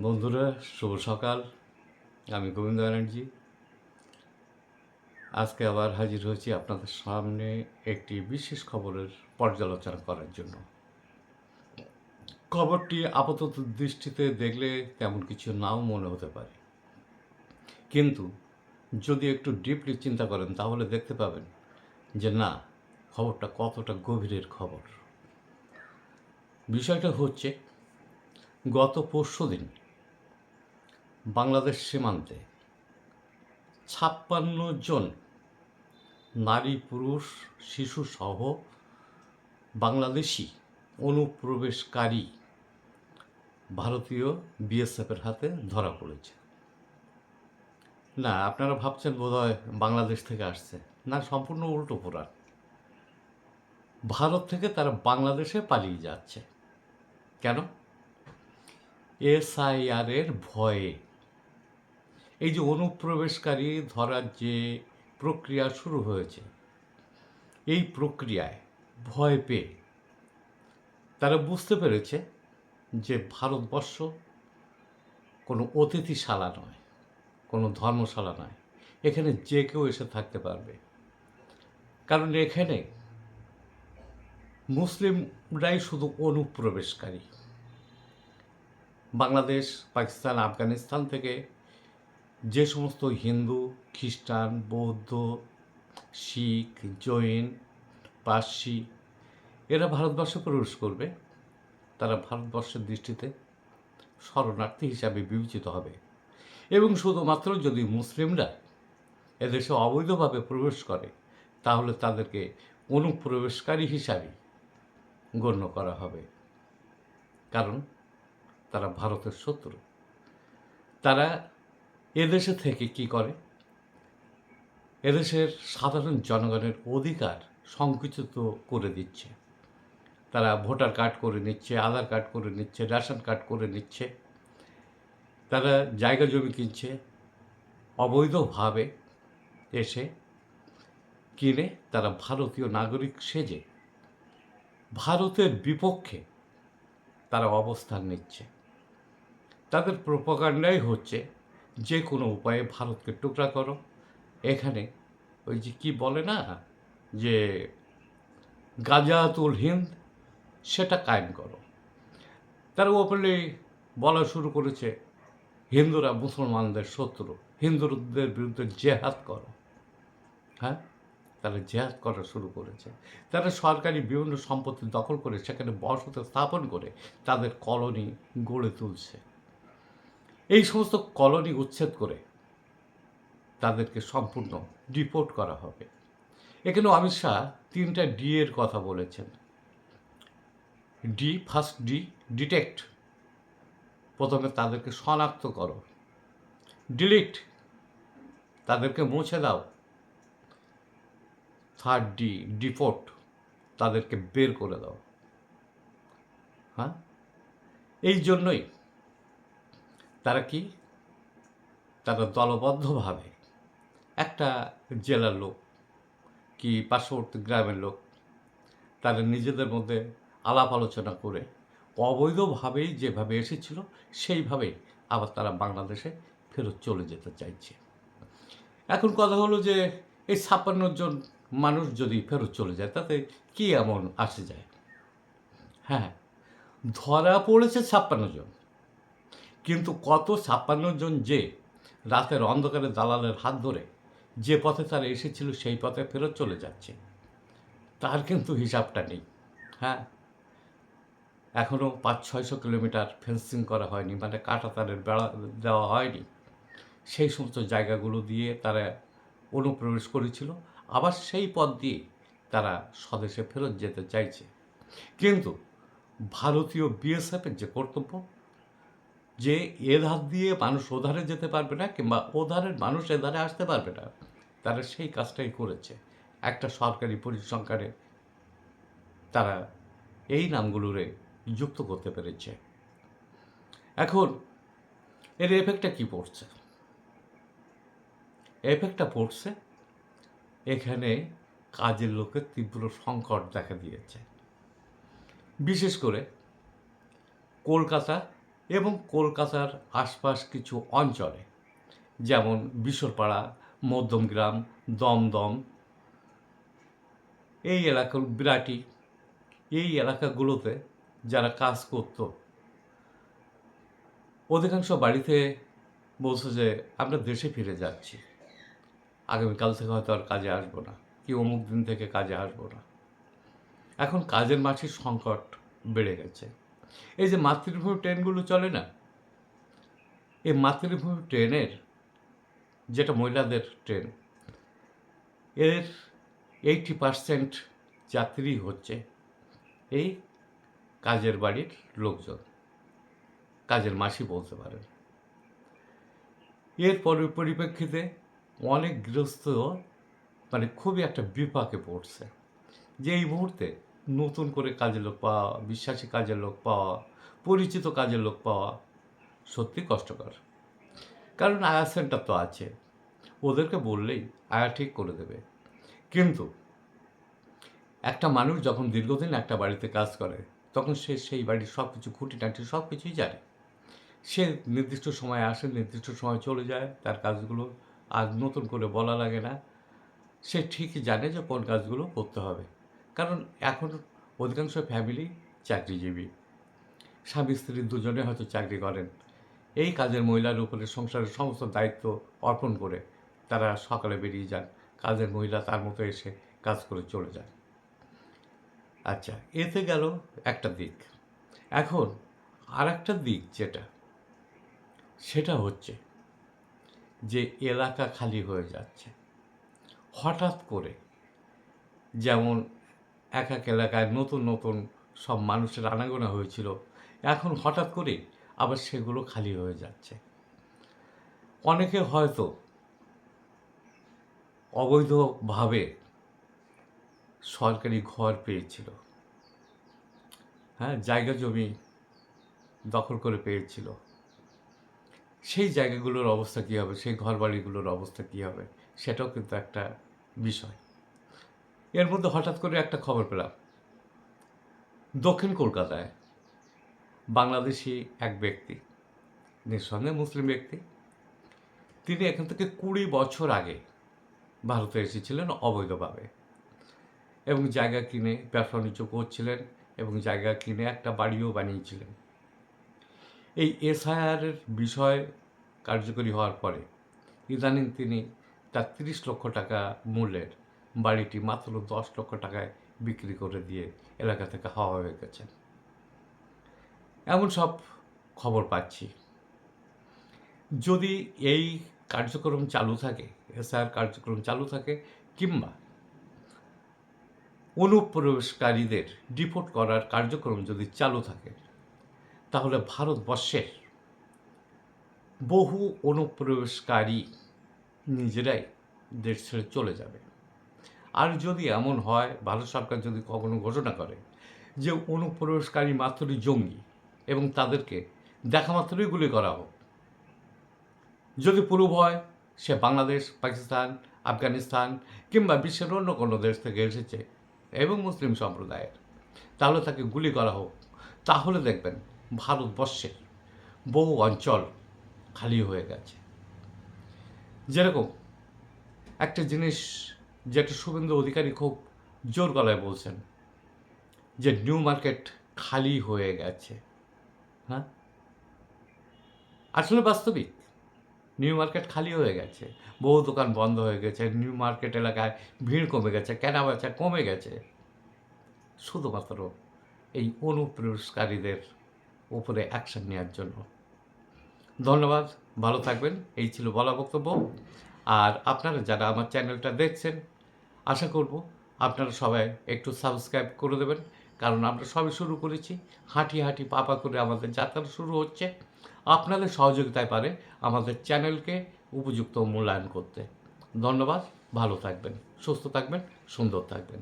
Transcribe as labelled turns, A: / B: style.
A: বন্ধুরা, শুভ সকাল। আমি গোবিন্দ ব্যানার্জি। আজকে আবার হাজির হয়েছি আপনাদের সামনে একটি বিশেষ খবরের পর্যালোচনা করার জন্য। খবরটি আপাতত দৃষ্টিতে দেখলে তেমন কিছু নাও মনে হতে পারে। কিন্তু যদি একটু ডিপলি চিন্তা করেন, তাহলে দেখতে পাবেন যে না, খবরটা কতটা গভীরের খবর। বিষয়টা হচ্ছে, গত পরশু দিন বাংলাদেশ সীমান্তে ছাপ্পান্ন জন নারী, পুরুষ, শিশু সহ বাংলাদেশি অনুপ্রবেশকারী ভারতীয় বিএসএফের হাতে ধরা পড়েছে। না, আপনারা ভাবছেন বোধহয় বাংলাদেশ থেকে আসছে। না, সম্পূর্ণ উল্টো পুরাণ ভারত থেকে তারা বাংলাদেশে পালিয়ে যাচ্ছে। কেন? এসআইআরের ভয়ে এই যে অনুপ্রবেশকারী ধরার যে প্রক্রিয়া শুরু হয়েছে, এই প্রক্রিয়ায় ভয় পেয়ে তারা বুঝতে পেরেছে যে ভারতবর্ষ কোনো অতিথিশালা নয়, কোনো ধর্মশালা নয়। এখানে যে কেউ এসে থাকতে পারবে। কারণ এখানে মুসলিমরাই শুধু অনুপ্রবেশকারী। বাংলাদেশ, পাকিস্তান, আফগানিস্তান থেকে যে সমস্ত হিন্দু, খ্রিস্টান, বৌদ্ধ, শিখ, জৈন, পার্সি, এরা ভারতবর্ষে প্রবেশ করবে, তারা ভারতবর্ষের দৃষ্টিতে শরণার্থী হিসাবে বিবেচিত হবে। এবং শুধুমাত্র যদি মুসলিমরা এদেশে অবৈধভাবে প্রবেশ করে, তাহলে তাদেরকে অনুপ্রবেশকারী হিসাবে গণ্য করা হবে। কারণ তারা ভারতের শত্রু। তারা এদেশে থেকে কি করে? এদেশের সাধারণ জনগণের অধিকার সংকুচিত করে দিচ্ছে। তারা ভোটার কার্ড করে নিচ্ছে, আধার কার্ড করে নিচ্ছে, রেশন কার্ড করে নিচ্ছে। তারা জায়গা জমি কিনছে, অবৈধভাবে এসে কিনে তারা ভারতীয় নাগরিক সেজে ভারতের বিপক্ষে তারা অবস্থান নিচ্ছে। তাদের প্রোপাগান্ডাই হচ্ছে যে কোনো উপায়ে ভারতকে টুকরা করো। এখানে ওই যে কি বলে না, যে গাজাতুল হিন্দ, সেটা কায়েম করো। তারা ওপেনলি বলা শুরু করেছে, হিন্দুরা মুসলমানদের শত্রু, হিন্দুদের বিরুদ্ধে জেহাদ করো। হ্যাঁ? তারা জেহাদ করা শুরু করেছে। তারা সরকারি বিভিন্ন সম্পত্তি দখল করে সেখানে বসতি স্থাপন করে তাদের কলোনি গড়ে তুলছে। এই সমস্ত কলোনি উচ্ছেদ করে তাদেরকে সম্পূর্ণ ডিপোর্ট করা হবে। এখানে অমিত শাহ তিনটা ডি এর কথা বলেছেন। ডি ফার্স্ট ডি ডিটেক্ট প্রথমে তাদেরকে শনাক্ত করো। ডিলিট তাদেরকে মুছে দাও। থার্ড ডি ডিপোর্ট তাদেরকে বের করে দাও। হ্যাঁ? এই জন্যই তারা কি? তারা দলবদ্ধভাবে একটা জেলার লোক কি পার্শ্ববর্তী গ্রামের লোক, তারা নিজেদের মধ্যে আলাপ আলোচনা করে অবৈধভাবেই যেভাবে এসেছিল, সেইভাবেই আবার তারা বাংলাদেশে ফেরত চলে যেতে চাইছে। এখন কথা হলো যে এই ছাপ্পান্ন জন মানুষ যদি ফেরত চলে যায়, তাতে কি এমন আসে যায়? হ্যাঁ ধরা পড়েছে ছাপ্পান্ন জন। কিন্তু কত ছাপ্পান্ন জন যে রাতের অন্ধকারে দালালের হাত ধরে যে পথে তারা এসেছিল সেই পথে ফেরত চলে যাচ্ছে। তার কিন্তু হিসাবটা নেই। হ্যাঁ? এখনও পাঁচ ছয়শো কিলোমিটার ফেন্সিং করা হয়নি মানে কাটা তারের বেড়া দেওয়া হয়নি। সেই সমস্ত জায়গাগুলো দিয়ে তারা অনুপ্রবেশ করেছিল। আবার সেই পথ দিয়ে তারা স্বদেশে ফেরত যেতে চাইছে। কিন্তু ভারতীয় বিএসএফের যে কর্তব্য যে এ ধার দিয়ে মানুষ ওধারে যেতে পারবে না কিংবা ওধারের মানুষ এধারে আসতে পারবে না, তারা সেই কাজটাই করেছে। একটা সরকারি পরিসংখ্যানে তারা এই নামগুলোরে যুক্ত করতে পেরেছে। এখন, এর এফেক্টটা কি পড়ছে? এফেক্টটা পড়ছে এখানে কাজের লোকের তীব্র সংকট দেখা দিয়েছে। বিশেষ করে কলকাতা এবং কলকাতার আশপাশ কিছু অঞ্চলে, যেমন বিশ্বরপাড়া মধ্যমগ্রাম, দমদম, এই এলাকার বিরাটি, এই এলাকাগুলোতে যারা কাজ করতো, অধিকাংশ বাড়িতে বলছে যে, আমরা দেশে ফিরে যাচ্ছি। আগামীকাল থেকে হয়তো আর কাজে আসব না, কি অমুক দিন থেকে কাজে আসব না। এখন কাজের মাসির সংকট বেড়ে গেছে। এই যে মাতৃভূমি ট্রেনগুলো চলে না? এই মাতৃভূমি ট্রেনের যেটা মহিলাদের ট্রেন, এর এইটি পার্সেন্ট যাত্রী হচ্ছে এই কাজের বাড়ির লোকজন। কাজের মাসি বলতে পারেন। এর পরি- পরিপ্রেক্ষিতে অনেক গৃহস্থ মানে খুবই একটা বিপাকে পড়ছে যে এই মুহূর্তে নতুন করে কাজের লোক পাওয়া, বিশ্বাসী কাজের লোক পাওয়া, পরিচিত কাজের লোক পাওয়া সত্যি কষ্টকর। কারণ আয়া সেন্টার তো আছে। ওদেরকে বললেই আয়া ঠিক করে দেবে। কিন্তু একটা মানুষ যখন দীর্ঘদিন একটা বাড়িতে কাজ করে, তখন সে সেই বাড়ির সব কিছু খুঁটিনাটি সব কিছুই জানে। সে নির্দিষ্ট সময় আসে, নির্দিষ্ট সময় চলে যায়, তার কাজগুলো আর নতুন করে বলা লাগে না। সে ঠিকই জানে যে কোন কাজগুলো করতে হবে। কারণ এখন অধিকাংশ ফ্যামিলি চাকরিজীবী। স্বামী, স্ত্রী দুজনে হয়তো চাকরি করেন। এই কাজের মহিলার উপরে সংসারের সমস্ত দায়িত্ব অর্পণ করে তারা সকালে বেরিয়ে যান। কাজের মহিলা তার মতো এসে কাজ করে চলে যায় আচ্ছা এতে গেল একটা দিক। এখন আর একটা দিক যেটা, সেটা হচ্ছে যে এলাকা খালি হয়ে যাচ্ছে। হঠাৎ করে যেমন এক এক এলাকায় নতুন নতুন সব মানুষের আনাগোনা হয়েছিল। এখন হঠাৎ করে আবার সেগুলো খালি হয়ে যাচ্ছে। অনেকে হয়তো অবৈধভাবে সরকারি ঘর পেয়েছিল। হ্যাঁ জায়গা জমি দখল করে পেয়েছিল। সেই জায়গাগুলোর অবস্থা কী হবে? সেই ঘরবাড়িগুলোর অবস্থা কী হবে? সেটাও কিন্তু একটা বিষয়। এর মধ্যে হঠাৎ করে একটা খবর পেলাম। দক্ষিণ কলকাতায় বাংলাদেশি এক ব্যক্তি, নিঃসন্দেহে মুসলিম ব্যক্তি, তিনি এখান থেকে কুড়ি বছর আগে ভারতে এসেছিলেন অবৈধভাবে এবং জায়গা কিনে ব্যবসা বাণিজ্য করছিলেন এবং জায়গা কিনে একটা বাড়িও বানিয়েছিলেন। এই এসআইআরের বিষয় কার্যকরী হওয়ার পরে ইদানিং তিনি তার তিরিশ লক্ষ টাকা মূল্যের বাড়িটি মাত্র দশ লক্ষ টাকায় বিক্রি করে দিয়ে এলাকা থেকে হাওয়া হয়ে গেছেন এমন সব খবর পাচ্ছি। যদি এই কার্যক্রম চালু থাকে, এসআইআর কার্যক্রম চালু থাকে কিংবা অনুপ্রবেশকারীদের ডিপোর্ট করার কার্যক্রম যদি চালু থাকে, তাহলে ভারতবর্ষের বহু অনুপ্রবেশকারী নিজেরাই দেশ ছেড়ে চলে যাবে। আর যদি এমন হয়, ভারত সরকার যদি কখনো ঘোষণা করে যে অনুপ্রবেশকারী মাত্রই জঙ্গি এবং তাদেরকে দেখা মাত্রই গুলি করা হোক, যদি প্রুভ হয়, সে বাংলাদেশ, পাকিস্তান, আফগানিস্তান কিংবা বিশ্বের অন্য কোনো দেশ থেকে এসেছে এবং মুসলিম সম্প্রদায়ের, তাহলে তাকে গুলি করা হোক। তাহলে দেখবেন ভারতবর্ষের বহু অঞ্চল খালি হয়ে গেছে। যেরকম একটা জিনিস যেটা শুভেন্দু অধিকারী খুব জোর গলায় বলছেন যে নিউ মার্কেট খালি হয়ে গেছে। হ্যাঁ? আসলে বাস্তবিক। নিউ মার্কেট খালি হয়ে গেছে। বহু দোকান বন্ধ হয়ে গেছে, নিউ মার্কেট এলাকায় ভিড় কমে গেছে কেনা বেচা কমে গেছে। শুধুমাত্র এই অনুপ্রবেশকারীদের উপরে অ্যাকশন নেওয়ার জন্য। ধন্যবাদ, ভালো থাকবেন। এই ছিল বলা বক্তব্য। আর আপনারা যারা আমার চ্যানেলটা দেখছেন আশা করব আপনারা সবাই একটু সাবস্ক্রাইব করে দেবেন, কারণ আমরা সবই শুরু করেছি। হাঁটি হাঁটি পাপা করে আমাদের যাত্রা শুরু হচ্ছে। আপনাদের সহযোগিতায় পারে আমাদের চ্যানেলকে উপযুক্ত মূল্যায়ন করতে। ধন্যবাদ, ভালো থাকবেন, সুস্থ থাকবেন, সুন্দর থাকবেন।